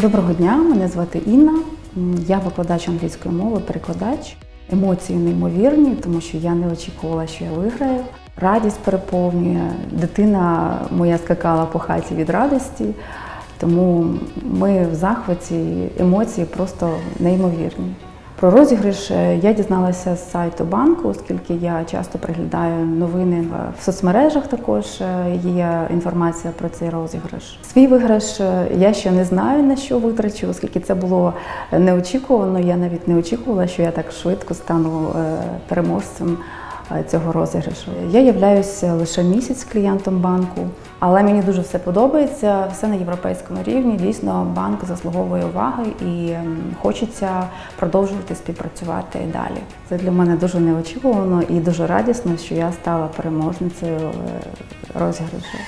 Доброго дня, мене звати Інна. Я викладач англійської мови, перекладач. Емоції неймовірні, тому що я не очікувала, що я виграю. Радість переповнює. Дитина моя скакала по хаті від радості, тому ми в захваті, емоції просто неймовірні. Про розіграш е, я дізналася з сайту банку, оскільки я часто приглядаю новини в- соцмережах. Також е, є інформація про цей розіграш. Свій виграш е, я ще не знаю на що витрачу, оскільки це було неочікувано. Я навіть не очікувала, що я так швидко стану переможцем цього розіграшу. Я являюся лише місяць клієнтом банку, але мені дуже все подобається. Все на європейському рівні. Дійсно, банк заслуговує уваги і ем, хочеться продовжувати співпрацювати далі. Це для мене дуже неочікувано і дуже радісно, що я стала переможницею е, розіграшу.